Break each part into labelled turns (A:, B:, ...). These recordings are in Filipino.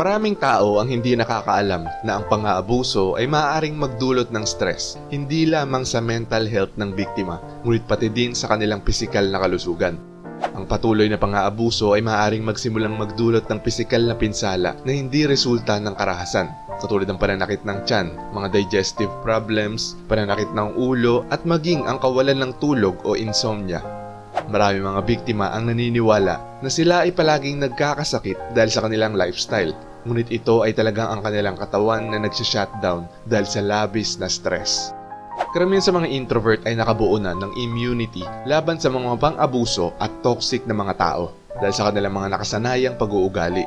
A: Maraming tao ang hindi nakakaalam na ang pang-aabuso ay maaaring magdulot ng stress, hindi lamang sa mental health ng biktima, ngunit pati din sa kanilang pisikal na kalusugan. Ang patuloy na pang-aabuso ay maaaring magsimulang magdulot ng pisikal na pinsala na hindi resulta ng karahasan, katulad ng pananakit ng tiyan, mga digestive problems, pananakit ng ulo, at maging ang kawalan ng tulog o insomnia. Marami mga biktima ang naniniwala na sila ay palaging nagkakasakit dahil sa kanilang lifestyle. Ngunit ito ay talagang ang kanilang katawan na nagsishutdown dahil sa labis na stress. Karamihan sa mga introvert ay nakabuo na ng immunity laban sa mga pang-abuso at toxic na mga tao dahil sa kanilang mga nakasanayang pag-uugali.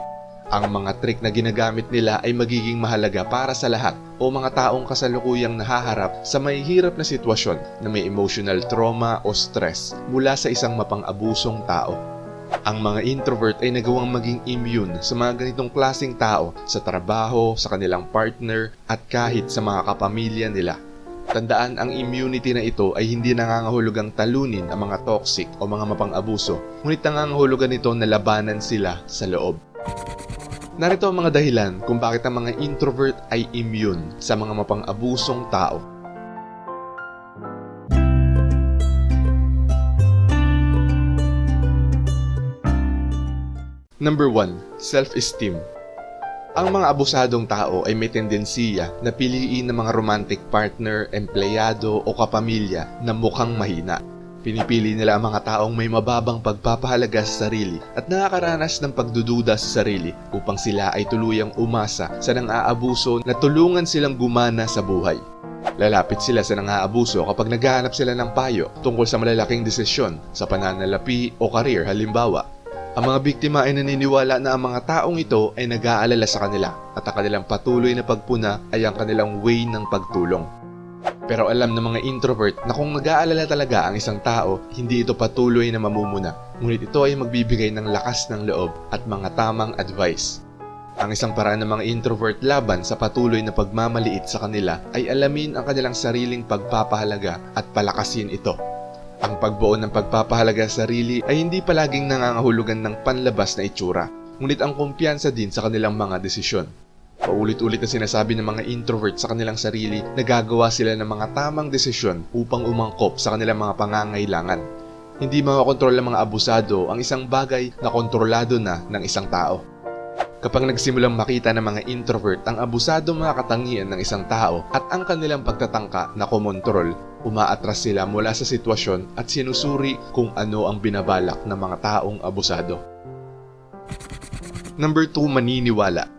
A: Ang mga trick na ginagamit nila ay magiging mahalaga para sa lahat o mga taong kasalukuyang nahaharap sa mahihirap na sitwasyon na may emotional trauma o stress mula sa isang mapang-abusong tao. Ang mga introvert ay nagawang maging immune sa mga ganitong klasing tao sa trabaho, sa kanilang partner, at kahit sa mga kapamilya nila. Tandaan ang immunity na ito ay hindi nangangahulugang talunin ang mga toxic o mga mapang-abuso, ngunit nangangahulugan nito na labanan sila sa loob. Narito ang mga dahilan kung bakit ang mga introvert ay immune sa mga mapang-abusong tao. Number 1. Self-esteem. Ang mga abusadong tao ay may tendensiya na piliin ng mga romantic partner, empleyado o kapamilya na mukhang mahina. Pinipili nila ang mga taong may mababang pagpapahalaga sa sarili at nakakaranas ng pagdududa sa sarili upang sila ay tuluyang umasa sa nang-aabuso na tulungan silang gumana sa buhay. Lalapit sila sa nang-aabuso kapag naghahanap sila ng payo tungkol sa malalaking desisyon sa pananalapi o karir halimbawa. Ang mga biktima ay naniniwala na ang mga taong ito ay nag-aalala sa kanila at ang kanilang patuloy na pagpuna ay ang kanilang way ng pagtulong. Pero alam ng mga introvert na kung nag-aalala talaga ang isang tao, hindi ito patuloy na mamumuna, ngunit ito ay magbibigay ng lakas ng loob at mga tamang advice. Ang isang paraan ng mga introvert laban sa patuloy na pagmamaliit sa kanila ay alamin ang kanilang sariling pagpapahalaga at palakasin ito. Ang pagbuo ng pagpapahalaga sa sarili ay hindi palaging nangangahulugan ng panlabas na itsura, ngunit ang kumpiyansa din sa kanilang mga desisyon. Paulit-ulit na sinasabi ng mga introvert sa kanilang sarili na gagawa sila ng mga tamang desisyon upang umangkop sa kanilang mga pangangailangan. Hindi makakontrol ng mga abusado ang isang bagay na kontrolado na ng isang tao. Kapag nagsimulang makita ng mga introvert ang abusado mga katangian ng isang tao at ang kanilang pagtatangka na kumontrol, umaatras sila mula sa sitwasyon at sinusuri kung ano ang binabalak ng mga taong abusado. Number 2, maniniwala.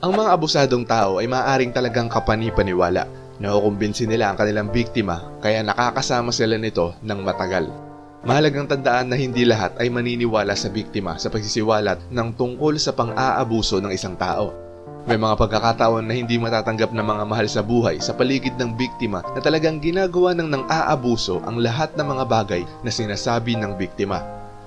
A: Ang mga abusadong tao ay maaaring talagang kapani-paniwala. Nakukumbinsi nila ang kanilang biktima kaya nakakasama sila nito ng matagal. Mahalagang tandaan na hindi lahat ay maniniwala sa biktima sa pagsisiwalat ng tungkol sa pang-aabuso ng isang tao. May mga pagkakataon na hindi matatanggap ng mga mahal sa buhay sa paligid ng biktima na talagang ginagawa ng nang aabuso ang lahat ng mga bagay na sinasabi ng biktima.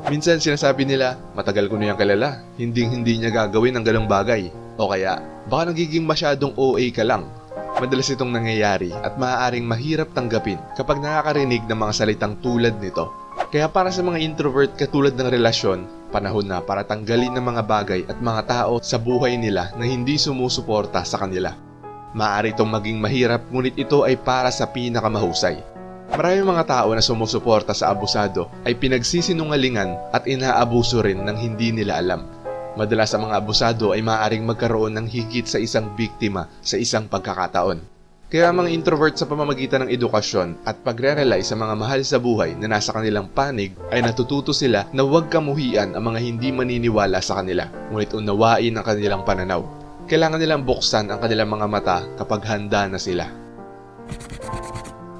A: Minsan sinasabi nila, matagal ko na kalala, hindi hindi niya gagawin ang ganong bagay. O kaya, baka nagiging masyadong OA ka lang. Madalas itong nangyayari at maaaring mahirap tanggapin kapag nakakarinig ng mga salitang tulad nito. Kaya para sa mga introvert katulad ng relasyon, panahon na para tanggalin ng mga bagay at mga tao sa buhay nila na hindi sumusuporta sa kanila. Maaari itong maging mahirap ngunit ito ay para sa pinakamahusay. Maraming mga tao na sumusuporta sa abusado ay pinagsisinungalingan at inaabuso rin ng hindi nila alam. Madalas ang mga abusado ay maaaring magkaroon ng higit sa isang biktima sa isang pagkakataon. Kaya mga introvert sa pamamagitan ng edukasyon at pagre-rely sa mga mahal sa buhay na nasa kanilang panig ay natututo sila na huwag kamuhian ang mga hindi maniniwala sa kanila, ngunit unawain ang kanilang pananaw. Kailangan nilang buksan ang kanilang mga mata kapag handa na sila.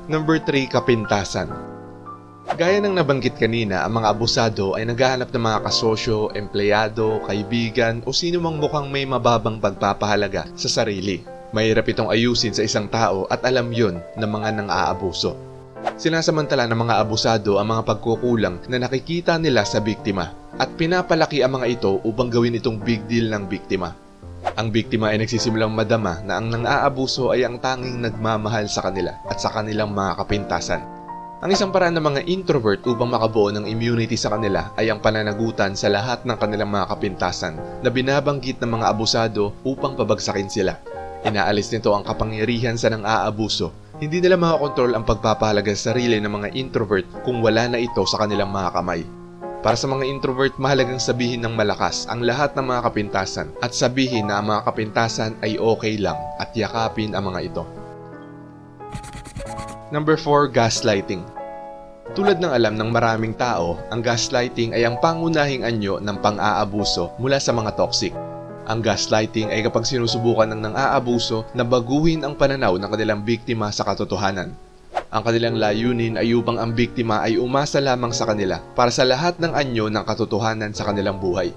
A: Number 3, kapintasan. Gaya ng nabanggit kanina, ang mga abusado ay naghahanap ng mga kasosyo, empleyado, kaibigan o sino mang mukhang may mababang pagpapahalaga sa sarili. Mahirap itong ayusin sa isang tao at alam yon ng mga nang aabuso. Sinasamantala ng mga abusado ang mga pagkukulang na nakikita nila sa biktima at pinapalaki ang mga ito upang gawin itong big deal ng biktima. Ang biktima ay nagsisimulang madama na ang nang-aabuso ay ang tanging nagmamahal sa kanila at sa kanilang mga kapintasan. Ang isang paraan ng mga introvert upang makabuo ng immunity sa kanila ay ang pananagutan sa lahat ng kanilang mga kapintasan na binabanggit ng mga abusado upang pabagsakin sila. Inaalis nito ang kapangyarihan sa nang aabuso. Hindi nila makakontrol ang pagpapahalaga sa sarili ng mga introvert kung wala na ito sa kanilang mga kamay. Para sa mga introvert, mahalagang sabihin ng malakas ang lahat ng mga kapintasan at sabihin na ang mga kapintasan ay okay lang at yakapin ang mga ito. Number 4, gaslighting. Tulad ng alam ng maraming tao, ang gaslighting ay ang pangunahing anyo ng pang-aabuso mula sa mga toxic. Ang gaslighting ay kapag sinusubukan ng nang-aabuso na baguhin ang pananaw ng kanilang biktima sa katotohanan. Ang kanilang layunin ay upang ang biktima ay umasa lamang sa kanila para sa lahat ng anyo ng katotohanan sa kanilang buhay.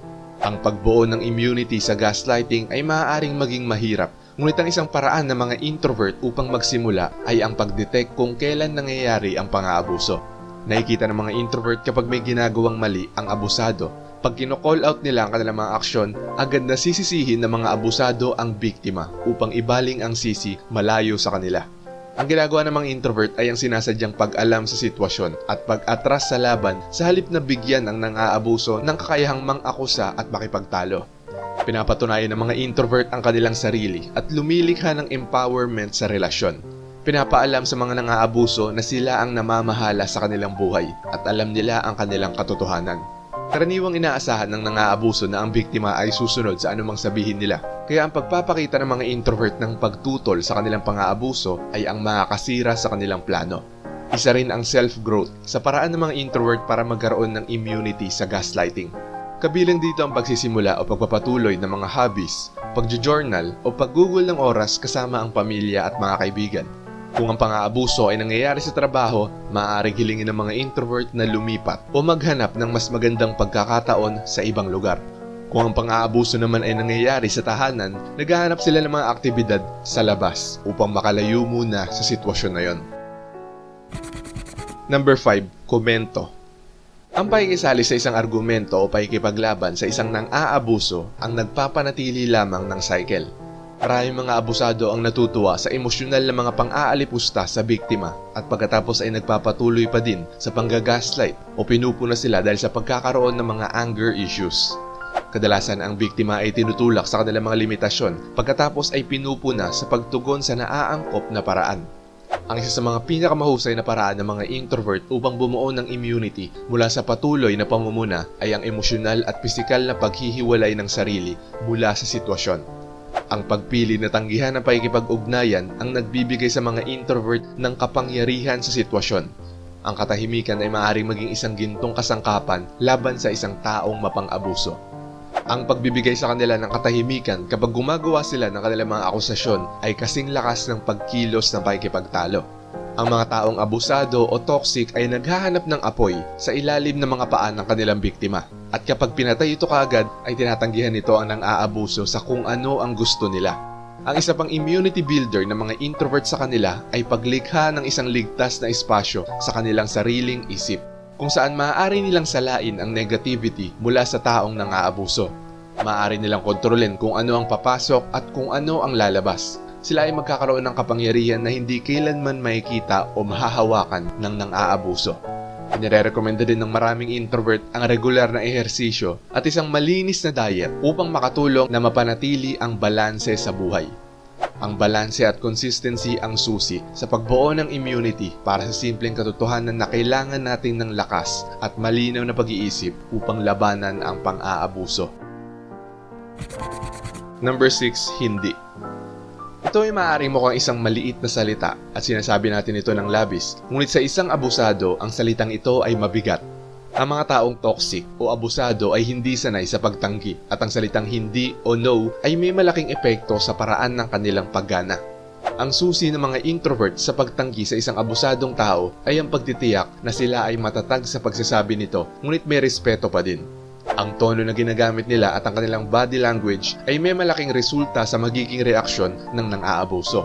A: Ang pagbuo ng immunity sa gaslighting ay maaaring maging mahirap Ngunit ang isang paraan ng mga introvert upang magsimula ay ang pagdetect kung kailan nangyayari ang pang-aabuso. Nakikita ng mga introvert kapag may ginagawang mali ang abusado. Pag kino-call out nila ang kanilang mga aksyon, agad na sisisihin ng mga abusado ang biktima upang ibaling ang sisi malayo sa kanila. Ang ginagawa ng mga introvert ay ang sinasadyang pag-alam sa sitwasyon at pag-atras sa laban sa halip na bigyan ang nang-aabuso ng kakayahang mang-akusa at makipagtalo. Pinapatunayan ng mga introvert ang kanilang sarili at lumilikha ng empowerment sa relasyon. Pinapaalam sa mga nang-aabuso na sila ang namamahala sa kanilang buhay at alam nila ang kanilang katotohanan. Karaniwang inaasahan ng nang-aabuso na ang biktima ay susunod sa anumang sabihin nila. Kaya ang pagpapakita ng mga introvert ng pagtutol sa kanilang pang-aabuso ay ang makakasira sa kanilang plano. Isa rin ang self-growth sa paraan ng mga introvert para magkaroon ng immunity sa gaslighting. Kabilang dito ang pagsisimula o pagpapatuloy ng mga hobbies, pagjo-journal o paggugol ng oras kasama ang pamilya at mga kaibigan. Kung ang pang-aabuso ay nangyayari sa trabaho, maaaring hilingin ng mga introvert na lumipat o maghanap ng mas magandang pagkakataon sa ibang lugar. Kung ang pang-aabuso naman ay nangyayari sa tahanan, naghahanap sila ng mga aktibidad sa labas upang makalayo muna sa sitwasyon na yon. Number 5. Komento ang pakikisali sa isang argumento o pakikipaglaban sa isang nang-aabuso ang nagpapanatili lamang ng cycle. Maraming mga abusado ang natutuwa sa emosyonal na mga pang-aalipusta sa biktima at pagkatapos ay nagpapatuloy pa din sa panggagaslight o pinupuna sila dahil sa pagkakaroon ng mga anger issues. Kadalasan ang biktima ay tinutulak sa kanilang mga limitasyon pagkatapos ay pinupuna sa pagtugon sa naaangkop na paraan. Ang isa sa mga pinakamahusay na paraan ng mga introvert upang bumuo ng immunity mula sa patuloy na pamumuna ay ang emosyonal at pisikal na paghihiwalay ng sarili mula sa sitwasyon. Ang pagpili na tanggihan ng pakikipag-ugnayan ang nagbibigay sa mga introvert ng kapangyarihan sa sitwasyon. Ang katahimikan ay maaaring maging isang gintong kasangkapan laban sa isang taong mapang-abuso. Ang pagbibigay sa kanila ng katahimikan kapag gumagawa sila ng kanilang mga akusasyon ay kasing lakas ng pagkilos ng pakikipagtalo. Ang mga taong abusado o toxic ay naghahanap ng apoy sa ilalim ng mga paan ng kanilang biktima. At kapag pinatay ito kaagad, ay tinatanggihan nito ang nang-aabuso sa kung ano ang gusto nila. Ang isa pang immunity builder ng mga introvert sa kanila ay paglikha ng isang ligtas na espasyo sa kanilang sariling isip kung saan maaari nilang salain ang negativity mula sa taong nang-aabuso. Maaari nilang kontrolin kung ano ang papasok at kung ano ang lalabas. Sila ay magkakaroon ng kapangyarihan na hindi kailanman makikita o mahahawakan ng nang-aabuso. Inirekomenda din ng maraming introvert ang regular na ehersisyo at isang malinis na diet upang makatulong na mapanatili ang balanse sa buhay. Ang balanse at consistency ang susi sa pagbuo ng immunity para sa simpleng katotohanan na kailangan natin ng lakas at malinaw na pag-iisip upang labanan ang pang-aabuso. Number 6. Hindi ito ay maaaring mukhang isang maliit na salita at sinasabi natin ito ng labis, ngunit sa isang abusado, ang salitang ito ay mabigat. Ang mga taong toxic o abusado ay hindi sanay sa pagtanggi at ang salitang hindi o no ay may malaking epekto sa paraan ng kanilang paggana. Ang susi ng mga introvert sa pagtanggi sa isang abusadong tao ay ang pagtitiyak na sila ay matatag sa pagsasabi nito ngunit may respeto pa din. Ang tono na ginagamit nila at ang kanilang body language ay may malaking resulta sa magiging reaksyon ng nang-aabuso.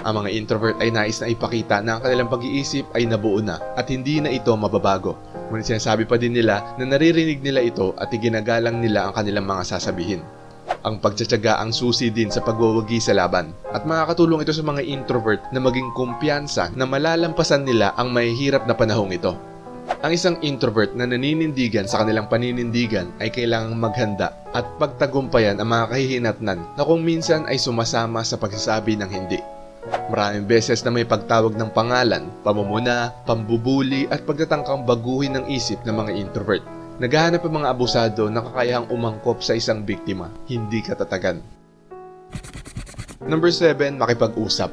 A: Ang mga introvert ay nais na ipakita na ang kanilang pag-iisip ay nabuo na at hindi na ito mababago. Ngunit sinasabi pa din nila na naririnig nila ito at iginagalang nila ang kanilang mga sasabihin. Ang pagtsatsaga ang susi din sa pagwawagi sa laban. At makakatulong ito sa mga introvert na maging kumpiyansa na malalampasan nila ang mahihirap na panahong ito. Ang isang introvert na naninindigan sa kanilang paninindigan ay kailangang maghanda at pagtagumpayan ang mga kahihinatnan na kung minsan ay sumasama sa pagsasabi ng hindi. Maraming beses na may pagtawag ng pangalan, pamumuna, pambubuli at pagtatangkang baguhin ng isip ng mga introvert. Naghahanap ang mga abusado ng kakayahang umangkop sa isang biktima, hindi katatagan. Number 7, makipag-usap.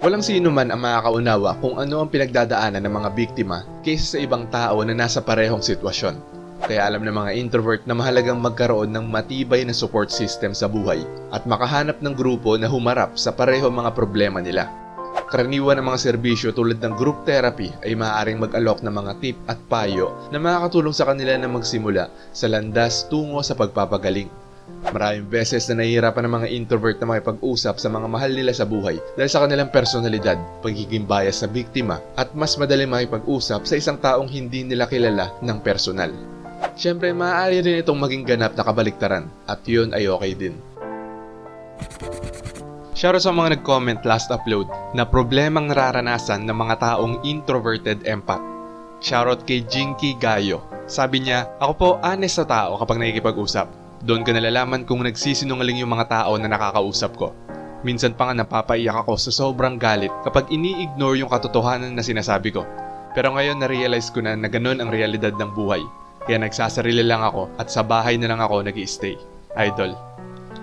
A: Walang sino man ang makakaunawa kung ano ang pinagdadaanan ng mga biktima kaysa sa ibang tao na nasa parehong sitwasyon. Kaya alam ng mga introvert na mahalagang magkaroon ng matibay na support system sa buhay at makahanap ng grupo na humarap sa pareho mga problema nila. Karaniwan ng mga serbisyo tulad ng group therapy ay maaaring mag-alok ng mga tip at payo na makakatulong sa kanila na magsimula sa landas tungo sa pagpapagaling. Maraming beses na nahihirapan ng mga introvert na makipag-usap sa mga mahal nila sa buhay dahil sa kanilang personalidad, pagiging bias sa biktima, at mas madali makipag-usap sa isang taong hindi nila kilala ng personal. Siyempre, maaari rin itong maging ganap na kabaliktaran at yun ay okay din. Shoutout sa mga nag-comment last upload na problemang nararanasan ng mga taong introverted empath. Shoutout kay Jinky Gayo. Sabi niya, ako po honest sa tao kapag nakikipag-usap. Doon ko nalalaman kung nagsisinungaling yung mga tao na nakakausap ko. Minsan pa nga napapaiyak ako sa sobrang galit kapag ini-ignore yung katotohanan na sinasabi ko. Pero ngayon na-realize ko na na ganun ang realidad ng buhay. Kaya nagsasarili lang ako at sa bahay na lang ako nag stay Idol.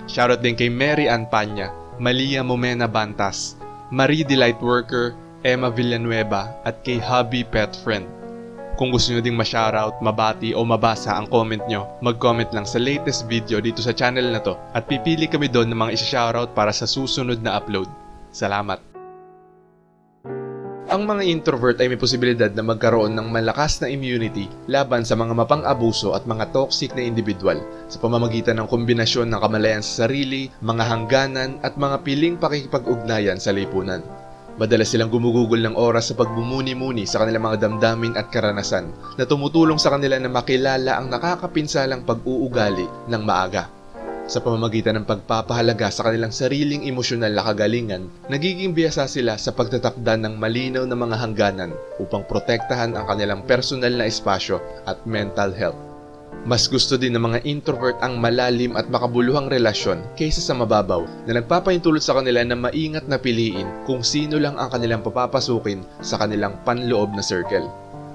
A: Shoutout din kay Mary Ann Panya, Malia Momena Bantas, Marie Delight Worker, Emma Villanueva at kay Hubby Pet Friend. Kung gusto nyo ding ma-shoutout, mabati o mabasa ang comment nyo, mag-comment lang sa latest video dito sa channel na to at pipili kami doon ng mga isa-shoutout para sa susunod na upload. Salamat! Ang mga introvert ay may posibilidad na magkaroon ng malakas na immunity laban sa mga mapang-abuso at mga toxic na individual sa pamamagitan ng kombinasyon ng kamalayan sa sarili, mga hangganan at mga piling pakikipag-ugnayan sa lipunan. Madalas silang gumugugol ng oras sa pagbumuni-muni sa kanilang mga damdamin at karanasan na tumutulong sa kanila na makilala ang nakakapinsalang pag-uugali ng maaga. Sa pamamagitan ng pagpapahalaga sa kanilang sariling emosyonal na kagalingan, nagiging biyasa sila sa pagtatakda ng malinaw na mga hangganan upang protektahan ang kanilang personal na espasyo at mental health. Mas gusto din ng mga introvert ang malalim at makabuluhang relasyon kaysa sa mababaw na nagpapahintulot sa kanila na maingat na piliin kung sino lang ang kanilang papapasukin sa kanilang panloob na circle.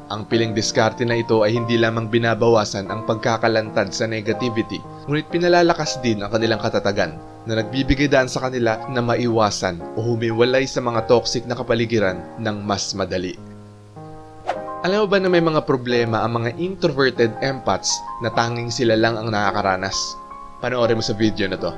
A: Ang piling diskarte na ito ay hindi lamang binabawasan ang pagkakalantad sa negativity, ngunit pinalalakas din ang kanilang katatagan na nagbibigay daan sa kanila na maiwasan o humiwalay sa mga toxic na kapaligiran ng mas madali. Alam mo ba na may mga problema ang mga introverted empaths na tanging sila lang ang nakakaranas? Panoorin mo sa video na to.